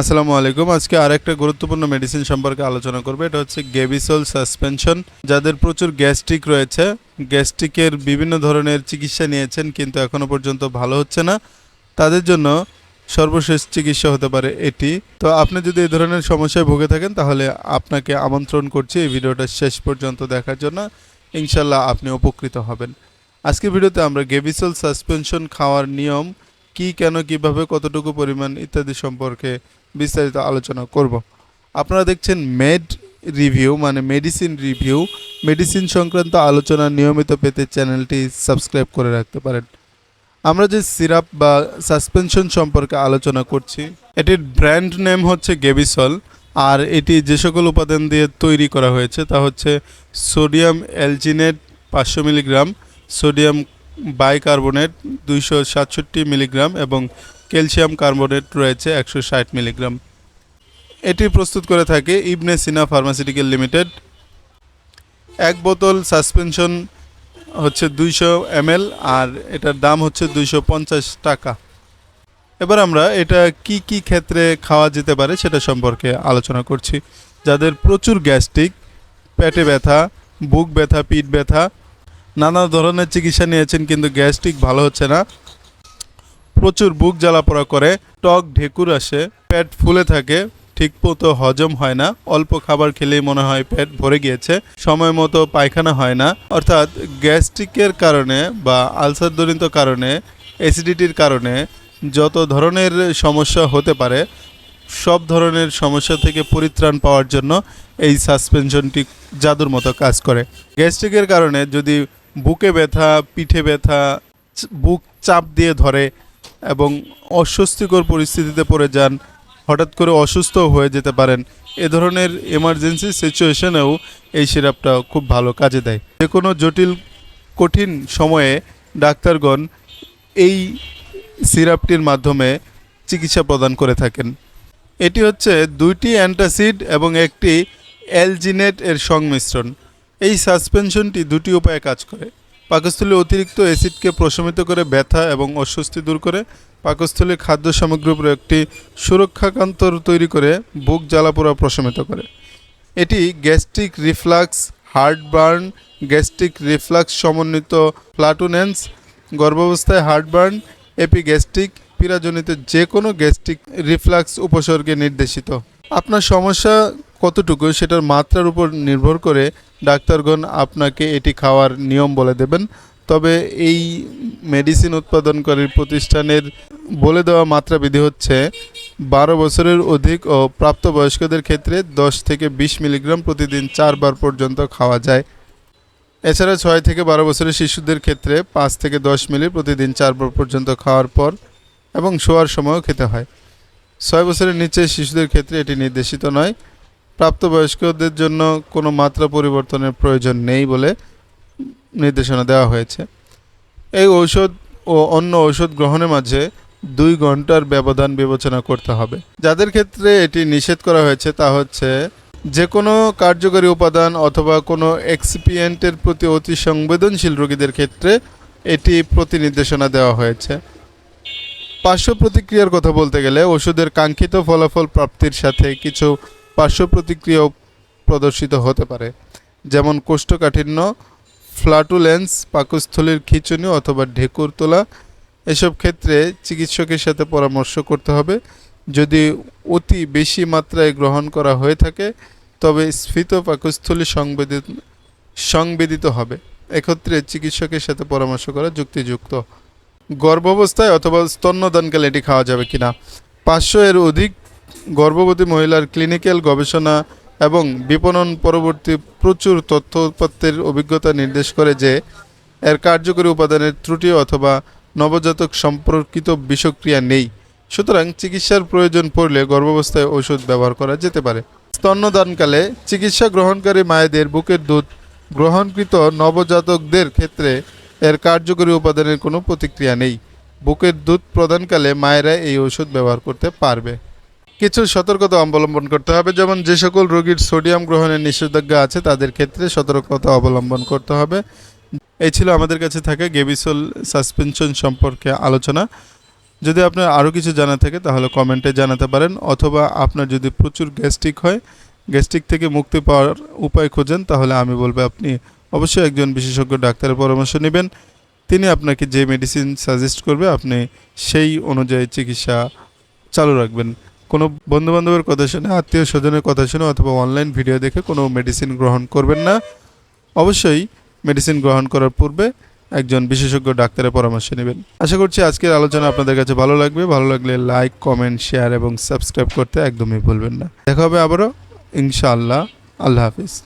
আসসালামু আলাইকুম। আজকে আরেকটা গুরুত্বপূর্ণ মেডিসিন সম্পর্কে আলোচনা করবে। এটা হচ্ছে গেবিসল সাসপেনশন যাদের প্রচুর গ্যাস্ট্রিক রয়েছে গ্যাস্ট্রিকের বিভিন্ন ধরনের চিকিৎসা নিয়েছেন, কিন্তু এখনও পর্যন্ত ভালো হচ্ছে না। তাদের জন্য সর্বশেষ চিকিৎসা হতে পারে এটি। তো আপনি যদি এই ধরনের সমস্যায় ভুগে থাকেন, তাহলে আপনাকে আমন্ত্রণ করছি এই ভিডিওটা শেষ পর্যন্ত দেখার জন্য। ইনশাল্লাহ আপনি উপকৃত হবেন। আজকের ভিডিওতে আমরা গেবিসল সাসপেনশন খাওয়ার নিয়ম, কি, কেন, কীভাবে, কতটুকু পরিমাণ ইত্যাদি সম্পর্কে বিস্তারিত আলোচনা করব। আপনারা দেখছেন মেড রিভিউ মানে মেডিসিন রিভিউ। মেডিসিন সংক্রান্ত আলোচনা নিয়মিত পেতে চ্যানেলটি সাবস্ক্রাইব করে রাখতে পারেন। আমরা যে সিরাপ বা সাসপেনশন সম্পর্কে আলোচনা করছি, এটির ব্র্যান্ড নেম হচ্ছে গেবিসল, আর এটি যে সকল উপাদান দিয়ে তৈরি করা হয়েছে তা হচ্ছে সোডিয়াম অ্যালজিনেট পাঁচশো মিলিগ্রাম, সোডিয়াম বাইকার্বনেট দুইশো সাতষট্টি মিলিগ্রাম এবং ক্যালসিয়াম কার্বনেট রয়েছে একশো ষাট মিলিগ্রাম। এটি প্রস্তুত করে থাকে ইবনে সিনা ফার্মাসিউটিক্যাল লিমিটেড। এক বোতল সাসপেনশন হচ্ছে দুইশো এমএল আর এটার দাম হচ্ছে দুইশো পঞ্চাশ টাকা। এবার আমরা এটা কি কি ক্ষেত্রে খাওয়া যেতে পারে সেটা সম্পর্কে আলোচনা করছি। যাদের প্রচুর গ্যাস্ট্রিক, পেটে ব্যথা, বুক ব্যথা, পিঠ ব্যথা, নানা ধরনের চিকিৎসা নিয়েছেন কিন্তু গ্যাস্ট্রিক ভালো হচ্ছে না। প্রচুর বুক জ্বালাপোড়া করে, টক ঢেকুর আসে, পেট ফুলে থাকে, ঠিক মতো হজম হয় না, অল্প খাবার খেলেই মনে হয় পেট ভরে গিয়েছে, সময় মতো পায়খানা হয় না, অর্থাৎ গ্যাস্ট্রিকের কারণে বা আলসারজনিত কারণে, অ্যাসিডিটির কারণে যত ধরনের সমস্যা হতে পারে, সব ধরনের সমস্যা থেকে পরিত্রাণ পাওয়ার জন্য এই সাসপেনশনটি জাদুর মতো কাজ করে। গ্যাস্ট্রিকের কারণে যদি বুকে ব্যথা, পিঠে ব্যথা বুক চাপ দিয়ে ধরে এবং অস্বস্তিকর পরিস্থিতিতে পড়ে যান। হঠাৎ করে অসুস্থ হয়ে যেতে পারেন। এ ধরনের এমার্জেন্সি সিচুয়েশনেও এই সিরাপটা খুব ভালো কাজে দেয়। যে কোনো জটিল, কঠিন সময়ে ডাক্তারগণ এই সিরাপটির মাধ্যমে চিকিৎসা প্রদান করে থাকেন। এটি হচ্ছে দুইটি অ্যান্টাসিড এবং একটি অ্যালজিনেট এর সংমিশ্রণ। এই সাসপেনশনটি দুটি উপায়ে কাজ করে। পাকস্থলী অতিরিক্ত অ্যাসিডকে প্রশমিত করে ব্যথা এবং অস্বস্তি দূর করে। পাকস্থলীর খাদ্য সামগ্রীর উপর একটি সুরক্ষাকান্তর তৈরি করে বুক জ্বালাপোড়া প্রশমিত করে। এটি gastric reflux, heartburn, gastric reflux সমন্বিত প্লাটুনেন্স, গর্ভাবস্থায় হার্টবার্ন, এপিগ্যাস্ট্রিক, পীড়াজনিত যে কোনো গ্যাস্ট্রিক রিফ্লাক্স উপসর্গে নির্দেশিত। আপনার সমস্যা কতটুকু সেটার মাত্রার উপর নির্ভর করে ডাক্তারগণ আপনাকে এটি খাওয়ার নিয়ম বলে দেবেন। তবে এই মেডিসিন উৎপাদনকারী প্রতিষ্ঠানের বলে দেওয়া মাত্রা বিধি হচ্ছে বারো বছরের অধিক ও প্রাপ্তবয়স্কদের ক্ষেত্রে দশ থেকে বিশ মিলিগ্রাম প্রতিদিন চারবার পর্যন্ত খাওয়া যায়। এছাড়া ছয় থেকে বারো বছরের শিশুদের ক্ষেত্রে পাঁচ থেকে দশ মিলি প্রতিদিন চারবার পর্যন্ত খাওয়ার পর এবং শোয়ার সময়ও খেতে হয়। ছয় বছরের নিচে শিশুদের ক্ষেত্রে এটি নির্দেশিত নয়। প্রাপ্তবয়স্কদের জন্য কোনো মাত্রা পরিবর্তনের প্রয়োজন নেই বলে নির্দেশনা দেওয়া হয়েছে। এই ঔষধ ও অন্য ঔষধ গ্রহণের মাঝে দুই ঘণ্টার ব্যবধান বিবেচনা করতে হবে। যাদের ক্ষেত্রে এটি নিষেধ করা হয়েছে তা হচ্ছে যে কোনো কার্যকরী উপাদান অথবা কোনো এক্সিপিয়েন্টের প্রতি অতি সংবেদনশীল রোগীদের ক্ষেত্রে এটি প্রতি নির্দেশনা দেওয়া হয়েছে। পার্শ্ব প্রতিক্রিয়ার কথা বলতে গেলে ওষুধের কাঙ্ক্ষিত ফলাফল প্রাপ্তির সাথে কিছু পার্শ্ব প্রতিক্রিয়াও প্রদর্শিত হতে পারে, যেমন কোষ্ঠকাঠিন্য, ফ্লাটুলেন্স, পাকস্থলীর খিঁচুনি অথবা ঢেকুর তোলা। এসব ক্ষেত্রে চিকিৎসকের সাথে পরামর্শ করতে হবে। যদি অতি বেশি মাত্রায় গ্রহণ করা হয়ে থাকে, তবে স্ফীত পাকস্থলী সংবেদিত সংবেদিত হবে। এক্ষেত্রে চিকিৎসকের সাথে পরামর্শ করা যুক্তিযুক্ত। গর্ভাবস্থায় অথবা স্তন্যদানকালে এটি খাওয়া যাবে কিনা? পাঁচশো এর অধিক গর্ভবতী মহিলার ক্লিনিক্যাল গবেষণা এবং বিপণন পরবর্তী প্রচুর তথ্য উৎপত্তির অভিজ্ঞতা নির্দেশ করে যে এর কার্যকরী উপাদানের ত্রুটি অথবা নবজাতক সম্পর্কিত বিষক্রিয়া নেই। সুতরাং চিকিৎসার প্রয়োজন পড়লে গর্ভাবস্থায় ওষুধ ব্যবহার করা যেতে পারে। স্তন্যদানকালে চিকিৎসা গ্রহণকারী মায়েদের বুকের দুধ গ্রহণকৃত নবজাতকদের ক্ষেত্রে এর কার্যকরী উপাদানের কোনো প্রতিক্রিয়া নেই। বুকের দুধ প্রদানকালে মায়েরা এই ওষুধ ব্যবহার করতে পারবে। কিছু সতর্কতা অবলম্বন করতে হবে, যেমন যে সকল রোগীর সোডিয়াম গ্রহণের নিষেধাজ্ঞা আছে, তাদের ক্ষেত্রে সতর্কতা অবলম্বন করতে হবে। এই ছিল আমাদের কাছে থাকা গেবিসোল সাসপেনশন সম্পর্কে আলোচনা। যদি আপনার আরও কিছু জানা থাকে, তাহলে কমেন্টে জানাতে পারেন, অথবা আপনার যদি প্রচুর গ্যাস্ট্রিক হয়, গ্যাস্ট্রিক থেকে মুক্তি পাওয়ার উপায় খোঁজেন, তাহলে আমি বলব আপনি অবশ্যই একজন বিশেষজ্ঞ ডাক্তারের পরামর্শ নেবেন। তিনি আপনাকে যে মেডিসিন সাজেস্ট করবে, আপনি সেই অনুযায়ী চিকিৎসা চালু রাখবেন। কোনো বন্ধুবান্ধবের কথা শুনে আত্মীয় স্বজনের কথা শুনে অথবা অনলাইন ভিডিও দেখে কোনো মেডিসিন গ্রহণ করবেন না। অবশ্যই মেডিসিন গ্রহণ করার পূর্বে একজন বিশেষজ্ঞ ডাক্তারের পরামর্শ নেবেন। আশা করছি আজকের আলোচনা আপনাদের কাছে ভালো লাগবে। ভালো লাগলে লাইক কমেন্ট শেয়ার এবং সাবস্ক্রাইব করতে একদমই ভুলবেন না। দেখা হবে আবারও, ইনশাআল্লাহ। আল্লাহ হাফিজ।